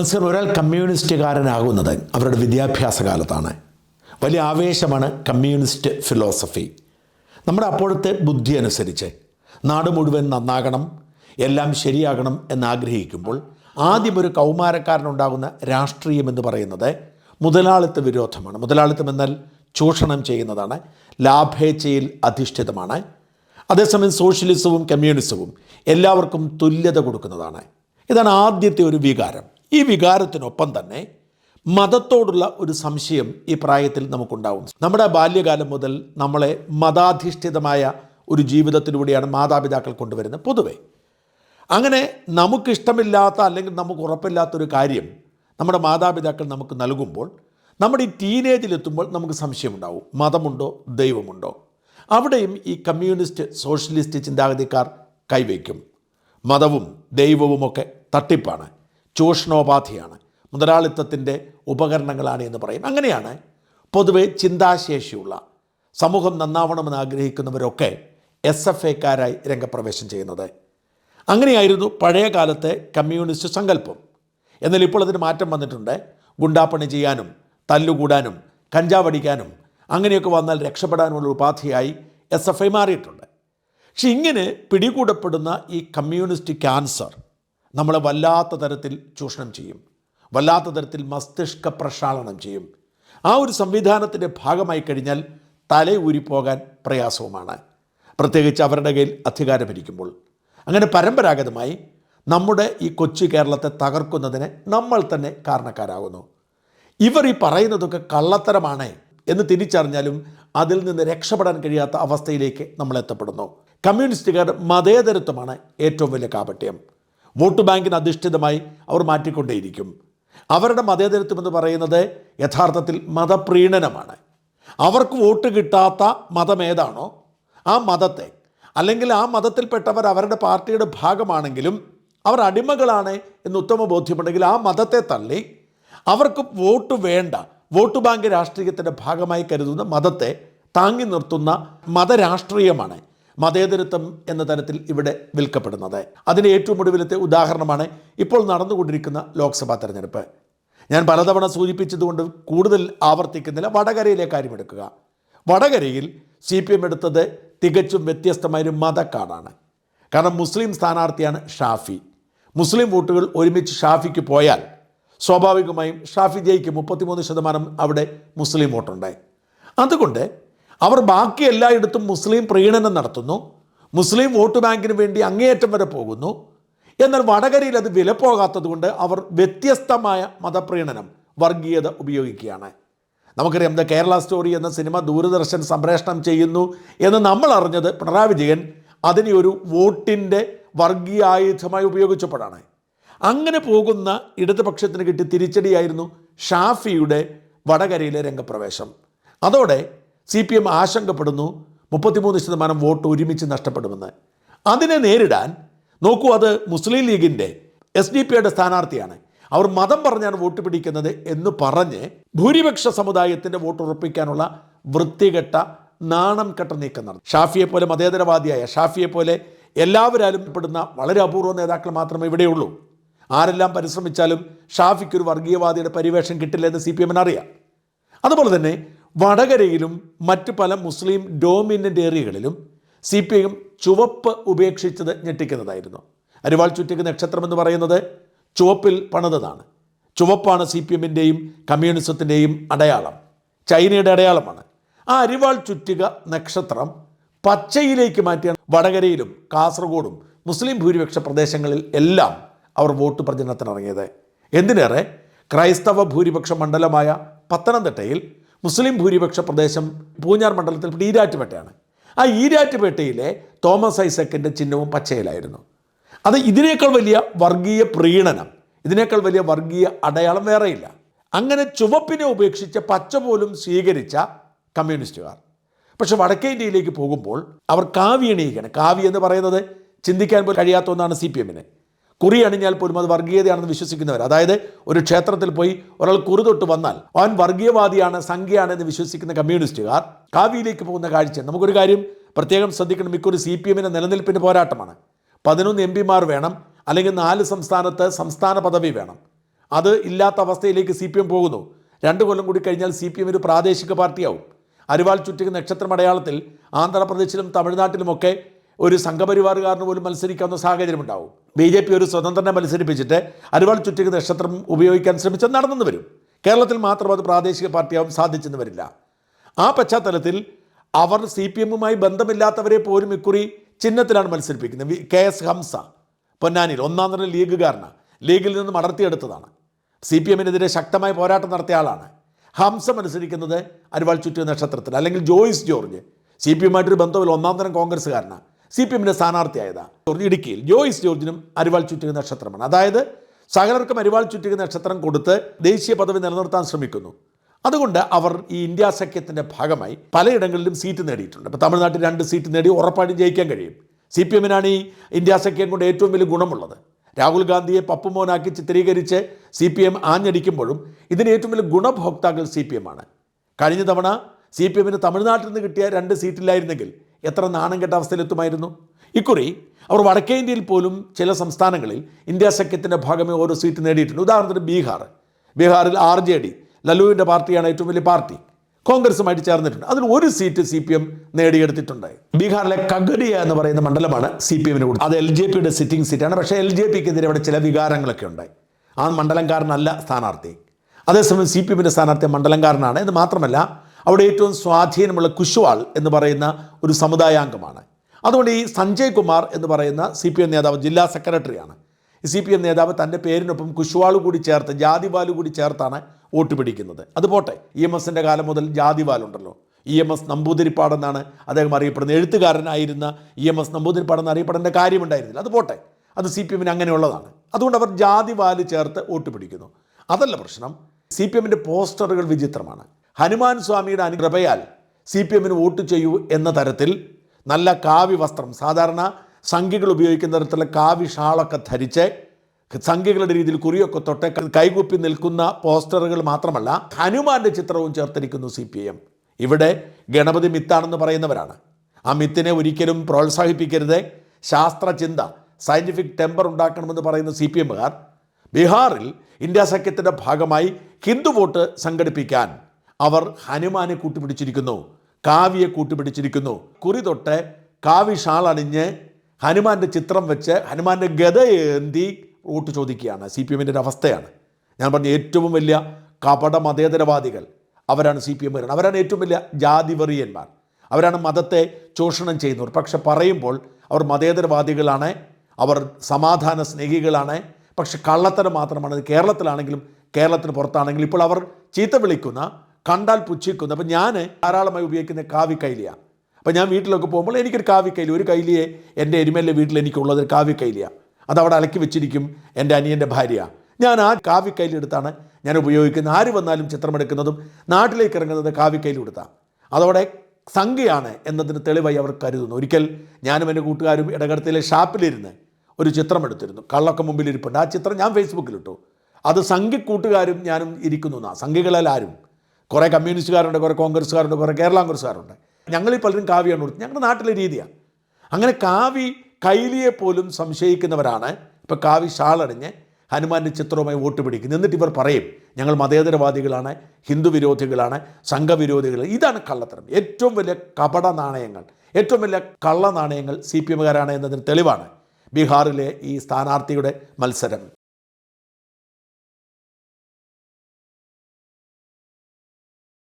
നസീർ ഒരാൾ കമ്മ്യൂണിസ്റ്റുകാരനാകുന്നത് അവരുടെ വിദ്യാഭ്യാസ കാലത്താണ് വലിയ ആവേശമാണ് കമ്മ്യൂണിസ്റ്റ് ഫിലോസഫി. നമ്മുടെ അപ്പോഴത്തെ ബുദ്ധി അനുസരിച്ച് നാട് മുഴുവൻ നന്നാകണം എല്ലാം ശരിയാകണം എന്നാഗ്രഹിക്കുമ്പോൾ ആദ്യം ഒരു കൗമാരക്കാരനുണ്ടാകുന്ന രാഷ്ട്രീയം എന്ന് പറയുന്നത് മുതലാളിത്ത വിരോധമാണ്. മുതലാളിത്തം എന്നാൽ ചൂഷണം ചെയ്യുന്നതാണ് ലാഭേച്ഛയിൽ അധിഷ്ഠിതമാണ്. അതേസമയം സോഷ്യലിസവും കമ്മ്യൂണിസവും എല്ലാവർക്കും തുല്യത കൊടുക്കുന്നതാണ്. ഇതാണ് ആദ്യത്തെ ഒരു വികാരം. ഈ വികാരത്തിനൊപ്പം തന്നെ മതത്തോടുള്ള ഒരു സംശയം ഈ പ്രായത്തിൽ നമുക്കുണ്ടാവും. നമ്മുടെ ബാല്യകാലം മുതൽ നമ്മളെ മതാധിഷ്ഠിതമായ ഒരു ജീവിതത്തിലൂടെയാണ് മാതാപിതാക്കൾ കൊണ്ടുവരുന്നത് പൊതുവേ. അങ്ങനെ നമുക്കിഷ്ടമില്ലാത്ത അല്ലെങ്കിൽ നമുക്ക് ഉറപ്പില്ലാത്തൊരു കാര്യം നമ്മുടെ മാതാപിതാക്കൾ നമുക്ക് നൽകുമ്പോൾ നമ്മുടെ ഈ ടീനേജിലെത്തുമ്പോൾ നമുക്ക് സംശയമുണ്ടാവും. മതമുണ്ടോ? ദൈവമുണ്ടോ? അവിടെയും ഈ കമ്മ്യൂണിസ്റ്റ് സോഷ്യലിസ്റ്റ് ചിന്താഗതിക്കാർ കൈവയ്ക്കും. മതവും ദൈവവുമൊക്കെ തട്ടിപ്പാണ്. ചൂഷണോപാധിയാണ്. മുതലാളിത്തത്തിന്റെ ഉപകരണങ്ങളാണ് എന്ന് പറയും. അങ്ങനെയാണ് പൊതുവെ ചിന്താശേഷിയുള്ള സമൂഹം നന്നാവണമെന്ന് ആഗ്രഹിക്കുന്നവരൊക്കെ എസ് എഫ് എക്കാരായി രംഗപ്രവേശം ചെയ്യുന്നത്. അങ്ങനെയായിരുന്നു പഴയ കാലത്തെ കമ്മ്യൂണിസ്റ്റ് സങ്കല്പം. എന്നാൽ ഇപ്പോൾ അതിന് മാറ്റം വന്നിട്ടുണ്ട്. ഗുണ്ടാപ്പണി ചെയ്യാനും തല്ലുകൂടാനും കഞ്ചാവടിക്കാനും അങ്ങനെയൊക്കെ വന്നാൽ രക്ഷപ്പെടാനുള്ള ഉപാധിയായി എസ് എഫ് ഐ മാറിയിട്ടുണ്ട്. പക്ഷെ ഇങ്ങനെ പിടികൂടപ്പെടുന്ന ഈ കമ്മ്യൂണിസ്റ്റ് ക്യാൻസർ നമ്മളെ വല്ലാത്ത തരത്തിൽ ചൂഷണം ചെയ്യും. വല്ലാത്ത തരത്തിൽ മസ്തിഷ്ക പ്രക്ഷാളനം ചെയ്യും. ആ ഒരു സംവിധാനത്തിന്റെ ഭാഗമായി കഴിഞ്ഞാൽ തല ഊരിപ്പോകാൻ പ്രയാസവുമാണ്. പ്രത്യേകിച്ച് അവരുടെ കയ്യിൽ അധികാരമിരിക്കുമ്പോൾ. അങ്ങനെ പരമ്പരാഗതമായി നമ്മുടെ ഈ കൊച്ചു കേരളത്തെ തകർക്കുന്നതിന് നമ്മൾ തന്നെ കാരണക്കാരാകുന്നു. ഇവർ ഈ പറയുന്നതൊക്കെ കള്ളത്തരമാണ് എന്ന് തിരിച്ചറിഞ്ഞാലും അതിൽ നിന്ന് രക്ഷപ്പെടാൻ കഴിയാത്ത അവസ്ഥയിലേക്ക് നമ്മൾ എത്തപ്പെടുന്നു. കമ്മ്യൂണിസ്റ്റുകാർ മതേതരത്വമാണ് ഏറ്റവും വലിയ കാപട്യം. വോട്ട് ബാങ്കിന് അധിഷ്ഠിതമായി അവർ മാറ്റിക്കൊണ്ടേയിരിക്കും. അവരുടെ മതേതരത്വം എന്ന് പറയുന്നത് യഥാർത്ഥത്തിൽ മതപ്രീണനമാണ്. അവർക്ക് വോട്ട് കിട്ടാത്ത മതം ഏതാണോ ആ മതത്തെ അല്ലെങ്കിൽ ആ മതത്തിൽപ്പെട്ടവർ അവരുടെ പാർട്ടിയുടെ ഭാഗമാണെങ്കിലും അവർ അടിമകളാണ് എന്ന് ഉത്തമ ബോധ്യമുണ്ടെങ്കിൽ ആ മതത്തെ തള്ളി അവർക്ക് വോട്ട് വേണ്ട വോട്ട് ബാങ്ക് രാഷ്ട്രീയത്തിന്റെ ഭാഗമായി കരുതുന്ന മതത്തെ താങ്ങി നിർത്തുന്ന മതരാഷ്ട്രീയമാണ്. മതേതരത്വം എന്ന തരത്തിൽ ഇവിടെ വിൽക്കപ്പെടുന്നത്. അതിന്റെ ഏറ്റവും ഒടുവിലത്തെ ഉദാഹരണമാണ് ഇപ്പോൾ നടന്നുകൊണ്ടിരിക്കുന്ന ലോക്സഭാ തെരഞ്ഞെടുപ്പ്. ഞാൻ പലതവണ സൂചിപ്പിച്ചതുകൊണ്ട് കൂടുതൽ ആവർത്തിക്കുന്നില്ല. വടകരയിലെ കാര്യമെടുക്കുക. വടകരയിൽ സി പി എം എടുത്തത് തികച്ചും വ്യത്യസ്തമായൊരു മതക്കാടാണ്. കാരണം മുസ്ലിം സ്ഥാനാർത്ഥിയാണ് ഷാഫി. മുസ്ലിം വോട്ടുകൾ ഒരുമിച്ച് ഷാഫിക്ക് പോയാൽ സ്വാഭാവികമായും ഷാഫി ജയിക്ക്. മുപ്പത്തിമൂന്ന് ശതമാനം അവിടെ മുസ്ലിം വോട്ടുണ്ടായി അതുകൊണ്ട് അവർ ബാക്കി എല്ലായിടത്തും മുസ്ലിം പ്രീണനം നടത്തുന്നു. മുസ്ലിം വോട്ട് ബാങ്കിന് വേണ്ടി അങ്ങേയറ്റം വരെ പോകുന്നു. എന്നാൽ വടകരയിൽ അത് വില കൊണ്ട് അവർ വ്യത്യസ്തമായ മതപ്രീണനം വർഗീയത ഉപയോഗിക്കുകയാണ്. നമുക്കറിയാം ദ കേരള സ്റ്റോറി എന്ന സിനിമ ദൂരദർശൻ സംപ്രേഷണം ചെയ്യുന്നു എന്ന് നമ്മൾ അറിഞ്ഞത് പിണറായി വിജയൻ അതിനെ ഒരു വോട്ടിന്റെ വർഗീയ ആയുധമായി ഉപയോഗിച്ചപ്പോഴാണ്. അങ്ങനെ പോകുന്ന ഇടതുപക്ഷത്തിന് കിട്ടിയ തിരിച്ചടിയായിരുന്നു ഷാഫിയുടെ വടകരയിലെ രംഗപ്രവേശം. അതോടെ സി പി എം ആശങ്കപ്പെടുന്നു. മുപ്പത്തിമൂന്ന് ശതമാനം വോട്ട് ഒരുമിച്ച് നഷ്ടപ്പെടുമെന്ന്. അതിനെ നേരിടാൻ നോക്കൂ അത് മുസ്ലിം ലീഗിന്റെ എസ് ഡി പിയുടെ സ്ഥാനാർത്ഥിയാണ്. അവർ മതം പറഞ്ഞാണ് വോട്ട് പിടിക്കുന്നത് എന്ന് പറഞ്ഞ് ഭൂരിപക്ഷ സമുദായത്തിന്റെ വോട്ട് ഉറപ്പിക്കാനുള്ള വൃത്തികെട്ട നാണം കെട്ട നീക്കം നടന്നു ഷാഫിയെ പോലെ മതേതരവാദിയായ ഷാഫിയെ പോലെ എല്ലാവരും പെടുന്ന വളരെ അപൂർവ നേതാക്കൾ മാത്രമേ ഇവിടെയുള്ളൂ. ആരെല്ലാം പരിശ്രമിച്ചാലും ഷാഫിക്ക് ഒരു വർഗീയവാദിയുടെ പരിവേഷം കിട്ടില്ലെന്ന് സി പി എമ്മിന് അറിയാം. അതുപോലെ തന്നെ വടകരയിലും മറ്റ് പല മുസ്ലിം ഡോമിനന്റ് ഏരിയകളിലും സി പി എം ചുവപ്പ് ഉപേക്ഷിച്ചത് ഞെട്ടിക്കുന്നതായിരുന്നു. അരിവാൾ ചുറ്റിക്ക് നക്ഷത്രം എന്ന് പറയുന്നത് ചുവപ്പിൽ പണിതതാണ്. ചുവപ്പാണ് സി പി എമ്മിന്റെയും കമ്മ്യൂണിസത്തിന്റെയും അടയാളം. ചൈനയുടെ അടയാളമാണ്. ആ അരിവാൾ ചുറ്റിക നക്ഷത്രം പച്ചയിലേക്ക് മാറ്റിയാണ്. വടകരയിലും കാസർഗോഡും മുസ്ലിം ഭൂരിപക്ഷ പ്രദേശങ്ങളിൽ എല്ലാം അവർ വോട്ട് പ്രചരണത്തിനിറങ്ങിയത്. എന്തിനേറെ? ക്രൈസ്തവ ഭൂരിപക്ഷ മണ്ഡലമായ പത്തനംതിട്ടയിൽ മുസ്ലിം ഭൂരിപക്ഷ പ്രദേശം പൂഞ്ഞാർ മണ്ഡലത്തിൽ ഈരാറ്റുപേട്ടയാണ്. ആ ഈരാറ്റുപേട്ടയിലെ തോമസ് ഐസക്കിന്റെ ചിഹ്നവും പച്ചയിലായിരുന്നു. അത് ഇതിനേക്കാൾ വലിയ വർഗീയ പ്രീണനം ഇതിനേക്കാൾ വലിയ വർഗീയ അടയാളം വേറെയില്ല. അങ്ങനെ ചുവപ്പിനെ ഉപേക്ഷിച്ച് പച്ച പോലും സ്വീകരിച്ച കമ്മ്യൂണിസ്റ്റുകാർ. പക്ഷെ വടക്കേ ഇന്ത്യയിലേക്ക് പോകുമ്പോൾ അവർ കാവ്യണീകരണം കാവ്യ കാവി എന്ന് പറയുന്നത് ചിന്തിക്കാൻ പോലും കഴിയാത്ത ഒന്നാണ് സി പി എമ്മിന്. കുറി അണിഞ്ഞാൽ പോലും അത് വർഗീയതയാണെന്ന് വിശ്വസിക്കുന്നവർ. അതായത് ഒരു ക്ഷേത്രത്തിൽ പോയി ഒരാൾ കുറി തൊട്ട് വന്നാൽ അവൻ വർഗീയവാദിയാണ് സംഖ്യയാണ് എന്ന് വിശ്വസിക്കുന്ന കമ്മ്യൂണിസ്റ്റുകാർ കാവിയിലേക്ക് പോകുന്ന കാഴ്ച. നമുക്കൊരു കാര്യം പ്രത്യേകം ശ്രദ്ധിക്കണം. മിക്കൊരു സി പി എമ്മിന്റെ നിലനിൽപ്പിന്റെ പോരാട്ടമാണ്. പതിനൊന്ന് എം പിമാർ വേണം. അല്ലെങ്കിൽ നാല് സംസ്ഥാനത്ത് സംസ്ഥാന പദവി വേണം. അത് ഇല്ലാത്ത അവസ്ഥയിലേക്ക് സി പി എം പോകുന്നു. രണ്ട് കൊല്ലം കൂടി കഴിഞ്ഞാൽ സി പി എം ഒരു പ്രാദേശിക പാർട്ടിയാവും. അരിവാൾ ചുറ്റിക നക്ഷത്രം അടയാളത്തിൽ ആന്ധ്രാപ്രദേശിലും തമിഴ്നാട്ടിലുമൊക്കെ ഒരു സംഘപരിവാറുകാരന് പോലും മത്സരിക്കാവുന്ന സാഹചര്യമുണ്ടാവും. ബി ജെ പി ഒരു സ്വതന്ത്രനെ മത്സരിപ്പിച്ചിട്ട് അരിവാൾ ചുറ്റിക നക്ഷത്രം ഉപയോഗിക്കാൻ ശ്രമിച്ചാൽ നടന്നെന്ന് വരും. കേരളത്തിൽ മാത്രം അത് പ്രാദേശിക പാർട്ടിയാവും സാധിച്ചെന്ന് വരില്ല. ആ പശ്ചാത്തലത്തിൽ അവർ സി പി എമ്മുമായി ബന്ധമില്ലാത്തവരെ പോലും ഇക്കുറി ചിഹ്നത്തിലാണ് മത്സരിപ്പിക്കുന്നത്. കെ എസ് ഹംസ പൊന്നാനിയിൽ ഒന്നാം തരം ലീഗുകാരനാണ്. ലീഗിൽ നിന്നും അടർത്തിയെടുത്തതാണ് സി പി എമ്മിനെതിരെ ശക്തമായ പോരാട്ടം നടത്തിയ ആളാണ്. ഹംസ മത്സരിക്കുന്നത് അരിവാൾ ചുറ്റു നക്ഷത്രത്തിൽ അല്ലെങ്കിൽ ജോയിസ് ജോർജ്. സി പി എമ്മായിട്ടൊരു ബന്ധമില്ല ഒന്നാം തരം കോൺഗ്രസ്സുകാരനാണ്. സി പി എമ്മിന്റെ സ്ഥാനാർത്ഥിയായതാണ് ഇടുക്കിയിൽ ജോയിസ് ജോർജിനും അരിവാൾ ചുറ്റിക നക്ഷത്രമാണ്. അതായത് സകലർക്കും അരിവാൾ ചുറ്റിക നക്ഷത്രം കൊടുത്ത് ദേശീയ പദവി നിലനിർത്താൻ ശ്രമിക്കുന്നു. അതുകൊണ്ട് അവർ ഈ ഇന്ത്യ സഖ്യത്തിന്റെ ഭാഗമായി പലയിടങ്ങളിലും സീറ്റ് നേടിയിട്ടുണ്ട്. ഇപ്പോൾ തമിഴ്നാട്ടിൽ രണ്ട് സീറ്റ് നേടി ഉറപ്പായിട്ടും ജയിക്കാൻ കഴിയും. സി പി എമ്മിനാണ് ഈ ഇന്ത്യ സഖ്യം കൊണ്ട് ഏറ്റവും വലിയ ഗുണമുള്ളത്. രാഹുൽ ഗാന്ധിയെ പപ്പുമോനാക്കി ചിത്രീകരിച്ച് സി പി എം ആഞ്ഞടിക്കുമ്പോഴും ഇതിന് ഏറ്റവും വലിയ ഗുണഭോക്താക്കൾ സി പി എം ആണ്. കഴിഞ്ഞ തവണ സി പി എമ്മിന് തമിഴ്നാട്ടിൽ നിന്ന് കിട്ടിയ രണ്ട് സീറ്റില്ലായിരുന്നെങ്കിൽ എത്ര നാണം കെട്ട അവസ്ഥയിലെത്തുമായിരുന്നു? ഇക്കുറി അവർ വടക്കേ ഇന്ത്യയിൽ പോലും ചില സംസ്ഥാനങ്ങളിൽ ഇന്ത്യ സഖ്യത്തിന്റെ ഭാഗമേ ഓരോ സീറ്റ് നേടിയിട്ടുണ്ട്. ഉദാഹരണത്തിന് ബീഹാർ. ബീഹാറിൽ ആർ ജെ ഡി ലല്ലുവിന്റെ പാർട്ടിയാണ് ഏറ്റവും വലിയ പാർട്ടി. കോൺഗ്രസുമായിട്ട് ചേർന്നിട്ടുണ്ട്. അതിൽ ഒരു സീറ്റ് സി പി എം നേടിയെടുത്തിട്ടുണ്ട്. ബീഹാറിലെ കഗഡിയ എന്ന് പറയുന്ന മണ്ഡലമാണ് സി പി എമ്മിന് കൊടുത്തത്. അത് എൽ ജെ പിയുടെ സിറ്റിംഗ് സീറ്റാണ് പക്ഷേ എൽ ജെ പിക്കെതിരെ അവിടെ ചില വികാരങ്ങളൊക്കെ ഉണ്ടായി. ആ മണ്ഡലംകാരനല്ല സ്ഥാനാർത്ഥി. അതേസമയം സി പി എമ്മിന്റെ സ്ഥാനാർത്ഥി മണ്ഡലംകാരനാണ്. ഇത് മാത്രമല്ല അവിടെ ഏറ്റവും സ്വാധീനമുള്ള കുശ്വാൾ എന്ന് പറയുന്ന ഒരു സമുദായാംഗമാണ്. അതുകൊണ്ട് ഈ സഞ്ജയ് കുമാർ എന്ന് പറയുന്ന സി പി എം നേതാവ് ജില്ലാ സെക്രട്ടറിയാണ്. സി പി എം നേതാവ് തന്റെ പേരിനൊപ്പം കുശ്വാൾ കൂടി ചേർത്ത് ജാതിവാൽ കൂടി ചേർത്താണ് വോട്ട് പിടിക്കുന്നത്. അത് പോട്ടെ ഇ എം എസിന്റെ കാലം മുതൽ ജാതിവാലുണ്ടല്ലോ ഇ എം എസ് നമ്പൂതിരിപ്പാടെന്നാണ് അദ്ദേഹം അറിയപ്പെടുന്നത്. എഴുത്തുകാരനായിരുന്ന ഇ എം എസ് നമ്പൂതിരിപ്പാടെന്ന് അറിയപ്പെടേണ്ട കാര്യമുണ്ടായിരുന്നില്ല. അത് പോട്ടെ അത് സി പി എമ്മിന് അങ്ങനെയുള്ളതാണ്. അതുകൊണ്ട് അവർ ജാതിവാൽ ചേർത്ത് വോട്ട് പിടിക്കുന്നു. അതല്ല പ്രശ്നം സി പി എമ്മിന്റെ പോസ്റ്ററുകൾ വിചിത്രമാണ്. ഹനുമാൻ സ്വാമിയുടെ അനുകൃപയാൽ സി പി എമ്മിന് വോട്ട് ചെയ്യൂ എന്ന തരത്തിൽ നല്ല കാവി വസ്ത്രം സാധാരണ സംഖ്യകൾ ഉപയോഗിക്കുന്ന തരത്തിലുള്ള കാവി ഷാളൊക്കെ ധരിച്ച് സംഖ്യകളുടെ രീതിയിൽ കുറിയൊക്കെ തൊട്ട് കൈകൂപ്പി നിൽക്കുന്ന പോസ്റ്ററുകൾ മാത്രമല്ല ഹനുമാന്റെ ചിത്രവും ചേർത്തിരിക്കുന്നു സി പി എം ഇവിടെ ഗണപതി മിത്താണെന്ന് പറയുന്നവരാണ്. ആ മിത്തിനെ ഒരിക്കലും പ്രോത്സാഹിപ്പിക്കരുത്. ശാസ്ത്രചിന്ത സയന്റിഫിക് ടെമ്പർ ഉണ്ടാക്കണമെന്ന് പറയുന്ന സി പി എമ്മുകാർ ബീഹാറിൽ ഇന്ത്യ സഖ്യത്തിന്റെ ഭാഗമായി ഹിന്ദു വോട്ട് സംഘടിപ്പിക്കാൻ അവർ ഹനുമാനെ കൂട്ടുപിടിച്ചിരിക്കുന്നു കാവ്യെ കൂട്ടുപിടിച്ചിരിക്കുന്നു. കുറി തൊട്ട് കാവി ഷാൾ അണിഞ്ഞ് ഹനുമാന്റെ ചിത്രം വെച്ച് ഹനുമാന്റെ ഗത ഏന്തി വോട്ട് ചോദിക്കുകയാണ്. സി പി എമ്മിന്റെ ഒരു അവസ്ഥയാണ്. ഞാൻ പറഞ്ഞ ഏറ്റവും വലിയ കപട മതേതരവാദികൾ അവരാണ് സി പി എം അവരാണ് ഏറ്റവും വലിയ ജാതിവെറിയന്മാർ. അവരാണ് മതത്തെ ചൂഷണം ചെയ്യുന്നവർ. പക്ഷെ പറയുമ്പോൾ അവർ മതേതരവാദികളാണ് അവർ സമാധാന സ്നേഹികളാണ്. പക്ഷെ കള്ളത്തരം മാത്രമാണ്. കേരളത്തിലാണെങ്കിലും കേരളത്തിന് പുറത്താണെങ്കിലും ഇപ്പോൾ അവർ ചീത്ത വിളിക്കുന്ന കണ്ടാൽ പുച്ഛിക്കുന്നു. അപ്പം ഞാൻ ധാരാളമായി ഉപയോഗിക്കുന്ന കാവി കൈലിയാണ് അപ്പം ഞാൻ വീട്ടിലൊക്കെ പോകുമ്പോൾ എനിക്കൊരു കാവി കൈലി ഒരു കൈലിയെ എന്റെ എരുമേലെ വീട്ടിൽ എനിക്കുള്ളത് ഒരു കാവി കൈലിയാണ് അതവിടെ അലക്കി വെച്ചിരിക്കും എന്റെ അനിയന്റെ ഭാര്യ. ഞാൻ ആ കാവി കൈലി എടുത്താണ് ഞാൻ ഉപയോഗിക്കുന്നത്. ആര് വന്നാലും ചിത്രമെടുക്കുന്നതും നാട്ടിലേക്ക് ഇറങ്ങുന്നത് കാവി കൈലി അതോടെ സംഖ്യയാണ് എന്നതിന് തെളിവായി അവർ കരുതുന്നു. ഒരിക്കൽ ഞാനും എന്റെ കൂട്ടുകാരും ഇടകടത്തിലെ ഷാപ്പിലിരുന്ന് ഒരു ചിത്രം എടുത്തിരുന്നു കള്ളൊക്കെ മുമ്പിൽ ഇരിപ്പുണ്ട് ആ ചിത്രം ഞാൻ ഫേസ്ബുക്കിലിട്ടു. അത് സംഖ്യ കൂട്ടുകാരും ഞാനും ഇരിക്കുന്നു എന്നാ. സംഖ്യകളാൽ ആരും കുറേ കമ്മ്യൂണിസ്റ്റുകാരുണ്ട് കുറേ കോൺഗ്രസ്സുകാരുണ്ട് കുറേ കേരള കോൺഗ്രസ്സുകാരുണ്ട്. ഞങ്ങളിൽ പലരും കാവ്യാണ് കൊടുത്തത് ഞങ്ങളുടെ നാട്ടിലെ രീതിയാണ് അങ്ങനെ കാവി കൈലിയെ പോലും സംശയിക്കുന്നവരാണ്. ഇപ്പോൾ കാവി ഷാളണിഞ്ഞ് ഹനുമാന്റെ ചിത്രവുമായി വോട്ട് പിടിക്കുന്നത് എന്നിട്ട് ഇവർ പറയും ഞങ്ങൾ മതേതരവാദികളാണ് ഹിന്ദു വിരോധികളാണ് സംഘവിരോധികൾ ഇതാണ് കള്ളത്തരം. ഏറ്റവും വലിയ കപട നാണയങ്ങൾ ഏറ്റവും വലിയ കള്ള നാണയങ്ങൾ സി പി എമ്മുകാരാണ് എന്നതിന് തെളിവാണ് ബീഹാറിലെ ഈ സ്ഥാനാർത്ഥിയുടെ മത്സരം.